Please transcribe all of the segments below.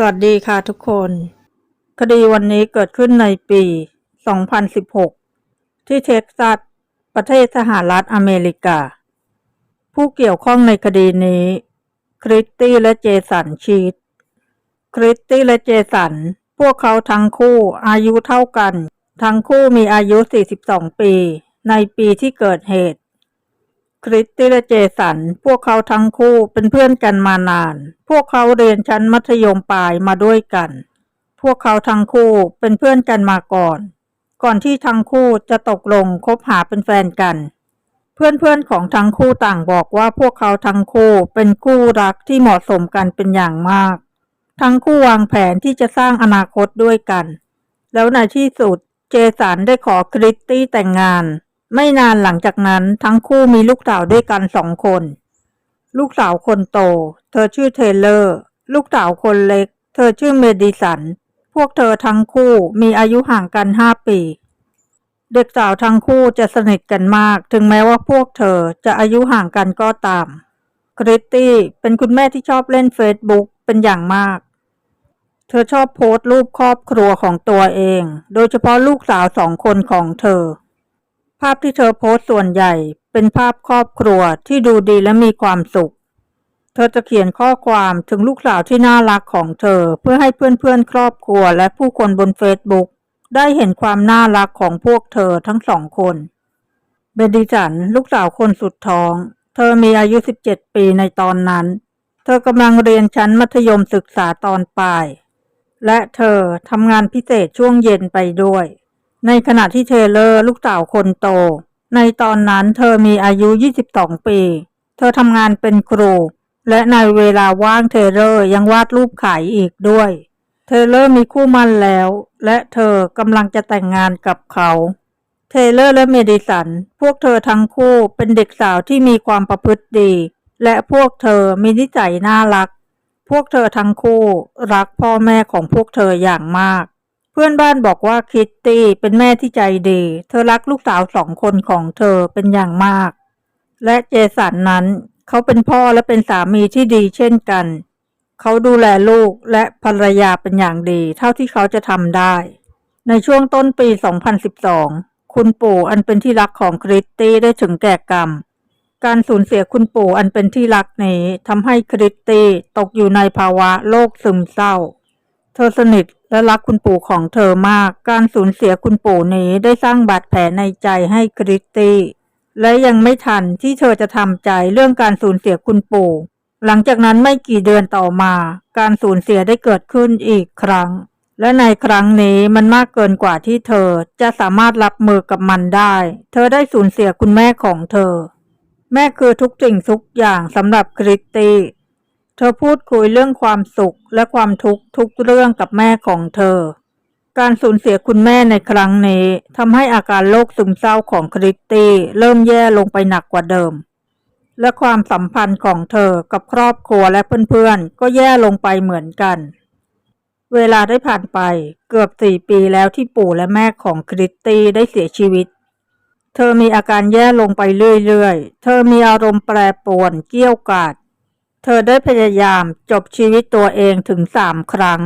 สวัสดีค่ะทุกคน คดีวันนี้เกิดขึ้นในปี 2016 ที่เท็กซัส ประเทศสหรัฐอเมริกา ผู้เกี่ยวข้องในคดีนี้ คริสตี้และเจสันชีตคริสตี้และเจสัน พวกเขาทั้งคู่อายุเท่ากัน ทั้งคู่มีอายุ 42 ปี ในปีที่เกิดเหตุ คริสตี้และเจสัน พวกเขาทั้งคู่เป็นเพื่อนกันมานาน พวกเขาเรียนชั้นมัธยมปลายมาด้วยกัน พวกเขาทั้งคู่เป็นเพื่อนกันมาก่อน ก่อนที่ทั้งคู่จะตกลงคบหาเป็นแฟนกัน เพื่อนๆของทั้งคู่ต่างบอกว่าพวกเขาทั้งคู่เป็นคู่รักที่เหมาะสมกันเป็นอย่างมาก ทั้งคู่วางแผนที่จะสร้างอนาคตด้วยกัน แล้วในที่สุดเจสันได้ขอคริสตี้แต่งงาน ไม่นานหลังจากนั้นทั้งคู่มีลูกสาวด้วยกันสองคน ลูกสาวคนโต เธอชื่อเทเลอร์ ลูกสาวคนเล็ก เธอชื่อเมดิสัน พวกเธอทั้งคู่มีอายุห่างกันห้าปี เด็กสาวทั้งคู่จะสนิทกันมาก ถึงแม้ว่าพวกเธอจะอายุห่างกันก็ตาม คริสตี้เป็นคุณแม่ที่ชอบเล่นเฟซบุ๊กเป็นอย่างมาก เธอชอบโพสต์รูปครอบครัวของตัวเอง โดยเฉพาะลูกสาวสองคนของเธอ ภาพที่เธอโพสต์ส่วนใหญ่เป็นภาพครอบครัวที่ดูดีและมีความสุข เธอจะเขียนข้อความถึงลูกสาวที่น่ารักของเธอเพื่อให้เพื่อนๆ ครอบครัวและผู้คนบนเฟซบุ๊กได้เห็นความน่ารักของพวกเธอทั้งสองคนเบนดิสันลูกสาวคนสุดท้อง เธอมีอายุ 17 ปีในตอนนั้น เธอกำลังเรียนชั้นมัธยมศึกษาตอนปลาย และเธอทำงานพิเศษช่วงเย็นไปด้วย ในขณะที่เทเลอร์ลูกสาวคนโต ในตอนนั้นเธอมีอายุ 22 ปี เธอทำงานเป็นครู และในเวลาว่างเทเลอร์ยังวาดรูปขายอีกด้วย เทเลอร์มีคู่มั่นแล้ว และเธอกำลังจะแต่งงานกับเขาเทเลอร์และเมดิสัน พวกเธอทั้งคู่เป็นเด็กสาวที่มีความประพฤติดี และพวกเธอมีนิสัยน่ารัก พวกเธอทั้งคู่รักพ่อแม่ของพวกเธออย่างมาก พื่อนบ้านบอกว่าคิตตี้เป็นแม่ที่ใจดี เธอรักลูกสาวสองคนของเธอเป็นอย่างมาก และเจสันนั้นเขาเป็นพ่อและเป็นสามีที่ดีเช่นกัน เขาดูแลลูกและภรรยาเป็นอย่างดี เท่าที่เขาจะทำได้ ในช่วงต้นปี 2012 คุณปู่อันเป็นที่รักของคริสตี้ได้ถึงแก่กรรม การสูญเสียคุณปู่อันเป็นที่รักนี้ทำให้คริสตี้ตกอยู่ในภาวะโรคซึมเศร้า เธอสนิทและรักคุณปู่ของเธอมาก การสูญเสียคุณปู่นี้ได้สร้างบาดแผลในใจให้คริสตี้และยังไม่ทันที่เธอจะทำใจเรื่องการสูญเสียคุณปู่ หลังจากนั้นไม่กี่เดือนต่อมา การสูญเสียได้เกิดขึ้นอีกครั้ง และในครั้งนี้มันมากเกินกว่าที่เธอจะสามารถรับมือกับมันได้ เธอได้สูญเสียคุณแม่ของเธอ แม่คือทุกสิ่งทุกอย่างสำหรับคริสตี้ เธอพูดคุยเรื่องความสุขและความทุกข์ทุกเรื่องกับแม่ของเธอ การสูญเสียคุณแม่ในครั้งนี้ทำให้อาการโรคซึมเศร้าของคริสตี้เริ่มแย่ลงไปหนักกว่าเดิม และความสัมพันธ์ของเธอกับครอบครัวและเพื่อนๆ ก็แย่ลงไปเหมือนกัน เวลาได้ผ่านไปเกือบสี่ปีแล้วที่ปู่และแม่ของคริสตี้ได้เสียชีวิตเธอมีอาการแย่ลงไปเรื่อยๆ เธอมีอารมณ์แปรปรวน เกี้ยวกาด ธอได้พยายามจบชีวิตตัวเองถึงสามครั้ง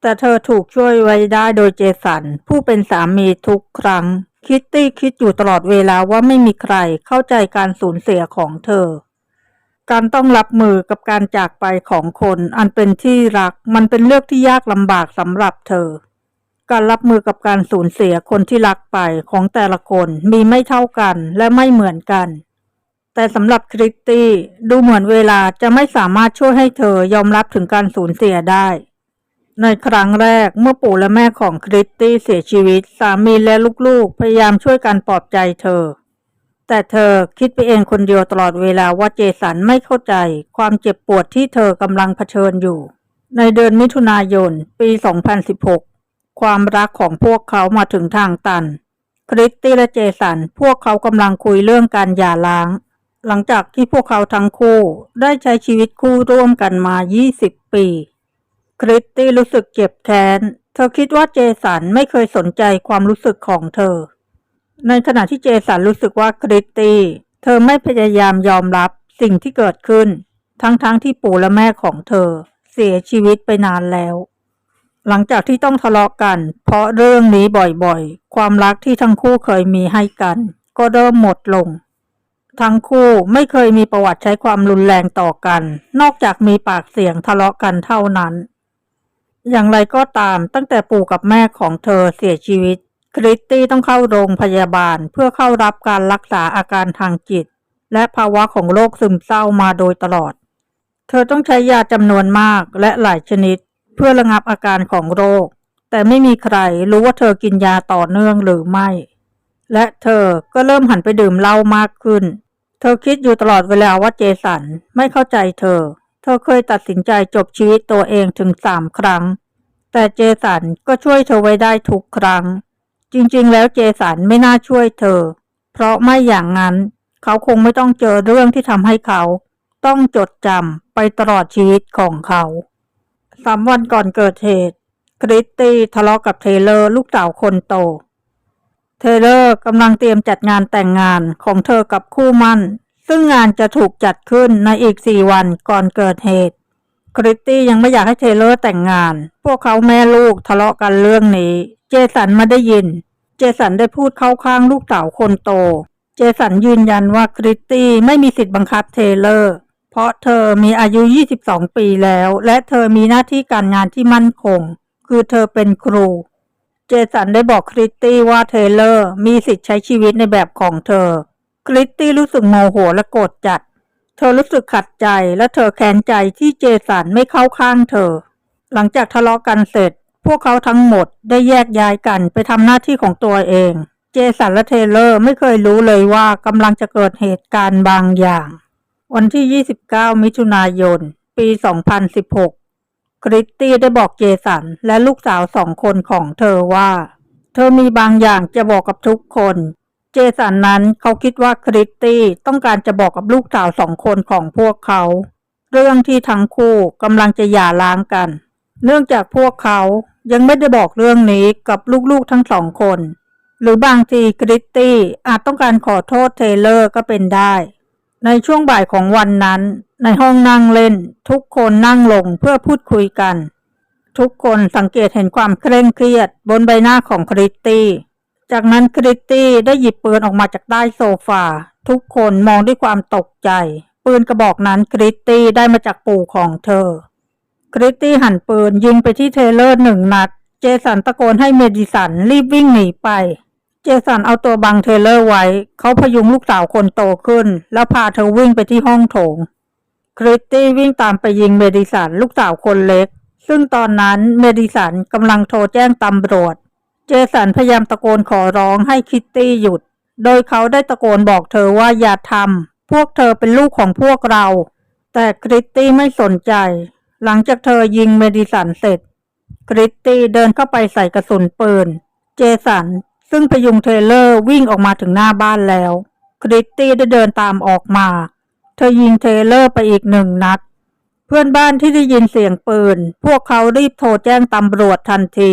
แต่เธอถูกช่วยไว้ได้โดยเจสัน ผู้เป็นสามีทุกครั้ง คิตตี้คิดอยู่ตลอดเวลาว่าไม่มีใครเข้าใจการสูญเสียของเธอ การต้องรับมือกับการจากไปของคนอันเป็นที่รักมันเป็นเรื่องที่ยากลำบากสำหรับเธอ การรับมือกับการสูญเสียคนที่รักไปของแต่ละคนมีไม่เท่ากันและไม่เหมือนกัน แต่สำหรับคริสตี้ดูเหมือนเวลาจะไม่สามารถช่วยให้เธอยอมรับถึงการสูญเสียได้ ในครั้งแรกเมื่อปู่และแม่ของคริสตี้เสียชีวิต สามีและลูกๆ พยายามช่วยกันปลอบใจเธอ แต่เธอคิดไปเองคนเดียวตลอดเวลาว่าเจสันไม่เข้าใจ ความเจ็บปวดที่เธอกำลังเผชิญอยู่ ในเดือนมิถุนายน ปี 2016 ความรักของพวกเขามาถึงทางตัน คริสตี้และเจสันพวกเขากำลังคุยเรื่องการหย่าร้าง หลังจากที่พวกเขาทั้งคู่ได้ใช้ชีวิตคู่ร่วมกันมา 20 ปี คริสตี้รู้สึกเจ็บแค้น เธอคิดว่าเจสันไม่เคยสนใจความรู้สึกของเธอ ในขณะที่เจสันรู้สึกว่าคริสตี้เธอไม่พยายามยอมรับสิ่งที่เกิดขึ้น ทั้งๆทที่ปู่และแม่ของเธอ เสียชีวิตไปนานแล้ว หลังจากที่ต้องทะเลาะกัน เพราะเรื่องนี้บ่อยๆ ความรักที่ทั้งคู่เคยมีให้กัน ก็เริ่มหมดลง ทั้งคู่ไม่เคยมีประวัติใช้ความรุนแรงต่อกัน นอกจากมีปากเสียงทะเลาะกันเท่านั้น อย่างไรก็ตามตั้งแต่ปู่กับแม่ของเธอเสียชีวิต คริสตี้ต้องเข้าโรงพยาบาลเพื่อเข้ารับการรักษาอาการทางจิต และภาวะของโรคซึมเศร้ามาโดยตลอด เธอต้องใช้ยาจำนวนมากและหลายชนิด เพื่อระงับอาการของโรค แต่ไม่มีใครรู้ว่าเธอกินยาต่อเนื่องหรือไม่ และเธอก็เริ่มหันไปดื่มเหล้ามากขึ้น ธอคิดอยู่ตลอดเวลาว่าเจสันไม่เข้าใจเธอ เธอเคยตัดสินใจจบชีวิตตัวเองถึงสามครั้ง แต่เจสันก็ช่วยเธอไว้ได้ทุกครั้ง จริงๆ แล้วเจสันไม่น่าช่วยเธอ เพราะไม่อย่างนั้น เขาคงไม่ต้องเจอเรื่องที่ทำให้เขา ต้องจดจำไปตลอดชีวิตของเขาสามวันก่อนเกิดเหตุ คริสตี้ทะเลาะกับเทเลอร์ลูกสาวคนโต เทเลอร์กำลังเตรียมจัดงานแต่งงานของเธอกับคู่มั่น ซึ่งงานจะถูกจัดขึ้นในอีกสี่วันก่อนเกิดเหตุ คริสตี้ยังไม่อยากให้เทเลอร์แต่งงาน พวกเขาแม่ลูกทะเลาะกันเรื่องนี้ เจสันไม่ได้ยิน เจสันได้พูดเข้าข้างลูกสาวคนโต เจสันยืนยันว่าคริสตี้ไม่มีสิทธิ์บังคับเทเลอร์ เพราะเธอมีอายุ 22 ปีแล้ว และเธอมีหน้าที่การงานที่มั่นคง คือเธอเป็นครู เจสันได้บอกคริสตี้ว่าเทเลอร์มีสิทธิ์ใช้ชีวิตในแบบของเธอ คริสตี้รู้สึกโมโหและโกรธจัด เธอรู้สึกขัดใจและเธอแค้นใจที่เจสันไม่เข้าข้างเธอ หลังจากทะเลาะกันเสร็จ พวกเขาทั้งหมดได้แยกย้ายกันไปทำหน้าที่ของตัวเอง เจสันและเทเลอร์ไม่เคยรู้เลยว่ากำลังจะเกิดเหตุการณ์บางอย่าง วันที่ 29 มิถุนายน ปี 2016 คริสตี้ได้บอกเจสันและลูกสาวสองคนของเธอว่า เธอมีบางอย่างจะบอกกับทุกคน เจสันนั้นเขาคิดว่าคริสตี้ต้องการจะบอกกับลูกสาวสองคนของพวกเขา เรื่องที่ทั้งคู่กำลังจะหย่าร้างกัน เนื่องจากพวกเขายังไม่ได้บอกเรื่องนี้กับลูกๆทั้งสองคน หรือบางทีคริสตี้อาจต้องการขอโทษเทเลอร์ก็เป็นได้ ในช่วงบ่ายของวันนั้น ในห้องนั่งเล่น ทุกคนนั่งลงเพื่อพูดคุยกัน ทุกคนสังเกตเห็นความเคร่งเครียด บนใบหน้าของคริสตี้ จากนั้นคริสตี้ได้หยิบปืนออกมาจากใต้โซฟา ทุกคนมองด้วยความตกใจ ปืนกระบอกนั้นคริสตี้ได้มาจากปู่ของเธอ คริสตี้หันปืนยิงไปที่เทเลอร์หนึ่งนัด เจสันตะโกนให้เมดิสันรีบวิ่งหนีไป เจสันเอาตัวบังเทเลอร์ไว้ เขาพยุงลูกสาวคนโตขึ้น แล้วพาเธอวิ่งไปที่ห้องโถง คริสตี้วิ่งตามไปยิงเมดิสันลูกสาวคนเล็ก ซึ่งตอนนั้นเมดิสันกำลังโทรแจ้งตำรวจ เจสันพยายามตะโกนขอร้องให้คิตตี้หยุด โดยเขาได้ตะโกนบอกเธอว่าอย่าทำพวกเธอเป็นลูกของพวกเรา แต่คริสตี้ไม่สนใจ หลังจากเธอยิงเมดิสันเสร็จ คริสตี้เดินเข้าไปใส่กระสุนปืนเจสัน ซึ่งพยุงเทเลอร์วิ่งออกมาถึงหน้าบ้านแล้ว คริสตี้ได้เดินตามออกมา เธอยิงเทเลอร์ไปอีกหนึ่งนัด เพื่อนบ้านที่ได้ยินเสียงปืน พวกเขารีบโทรแจ้งตำรวจทันที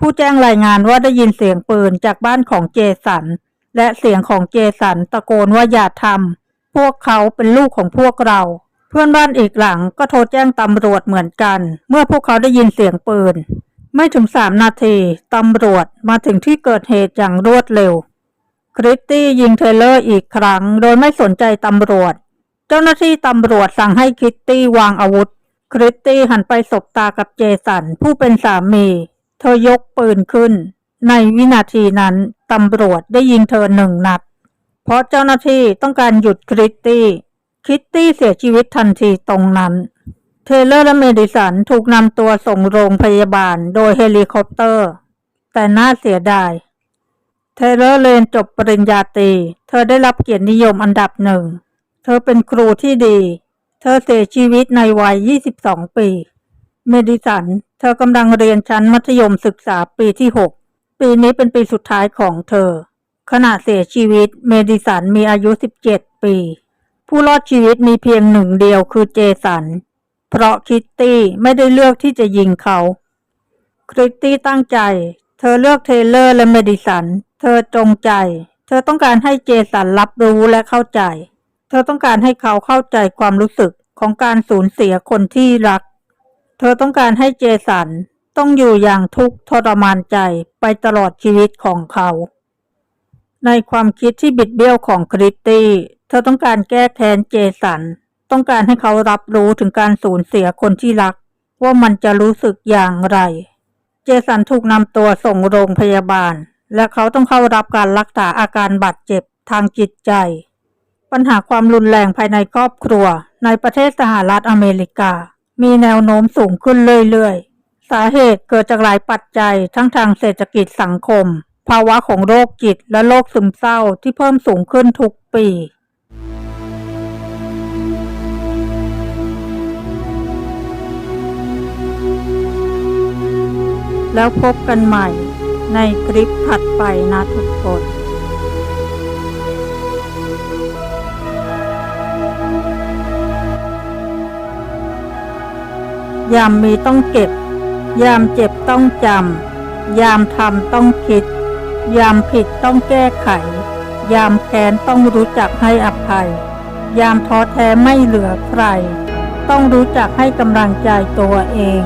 ผู้แจ้งรายงานว่าได้ยินเสียงปืนจากบ้านของเจสัน และเสียงของเจสันตะโกนว่าอย่าทำพวกเขาเป็นลูกของพวกเราเพื่อนบ้านอีกหลังก็โทรแจ้งตำรวจเหมือนกัน เมื่อพวกเขาได้ยินเสียงปืน ไม่ถึงสามนาทีตำรวจมาถึงที่เกิดเหตุอย่างรวดเร็ว คริสตี้ยิงเทเลอร์อีกครั้ง โดยไม่สนใจตำรวจ เจ้าหน้าที่ตำรวจสั่งให้คริสตี้วางอาวุธ คริสตี้หันไปสบตากับเจสัน ผู้เป็นสามี เธอยกปืนขึ้น ในวินาทีนั้นตำรวจได้ยิงเธอหนึ่งนัด เพราะเจ้าหน้าที่ต้องการหยุดคริสตี้ คริสตี้เสียชีวิตทันทีตรงนั้น เทเลอร์และเมดิสันถูกนำตัวส่งโรงพยาบาลโดยเฮลิคอปเตอร์ แต่น่าเสียดาย เทเลอร์เรียนจบปริญญาตรี เธอได้รับเกียรตินิยมอันดับหนึ่ง เธอเป็นครูที่ดี เธอเสียชีวิตในวัย 22 ปี เมดิสัน เธอกำลังเรียนชั้นมัธยมศึกษาปีที่ 6 ปีนี้เป็นปีสุดท้ายของเธอ ขณะเสียชีวิต เมดิสันมีอายุ 17 ปี ผู้รอดชีวิตมีเพียงหนึ่งเดียวคือเจสัน เพราะคิตตี้ไม่ได้เลือกที่จะยิงเขา คริตตี้ตั้งใจ เธอเลือกเทเลอร์และเมดิสัน เธอจงใจ เธอต้องการให้เจสันรับรู้และเข้าใจ เธอต้องการให้เขาเข้าใจความรู้สึกของการสูญเสียคนที่รัก เธอต้องการให้เจสันต้องอยู่อย่างทุกข์ทรมานใจไปตลอดชีวิตของเขา ในความคิดที่บิดเบี้ยวของคริตตี้ เธอต้องการแก้แค้นเจสัน ต้องการให้เขารับรู้ถึงการสูญเสียคนที่รัก ว่ามันจะรู้สึกอย่างไร เจสันถูกนำตัวส่งโรงพยาบาล และเขาต้องเข้ารับการรักษาอาการบาดเจ็บทางจิตใจ ปัญหาความรุนแรงภายในครอบครัว ในประเทศสหรัฐอเมริกา มีแนวโน้มสูงขึ้นเรื่อยๆ สาเหตุเกิดจากหลายปัจจัยทั้งทางเศรษฐกิจสังคม ภาวะของโรคจิตและโรคซึมเศร้าที่เพิ่มสูงขึ้นทุกปี แล้วพบกันใหม่ในคลิปถัดไปนะทุกคนยามมีต้องเก็บ ยามเจ็บต้องจำ ยามทำต้องคิด ยามผิดต้องแก้ไข ยามแค้นต้องรู้จักให้อภัย ยามท้อแท้ไม่เหลือใคร ต้องรู้จักให้กำลังใจตัวเอง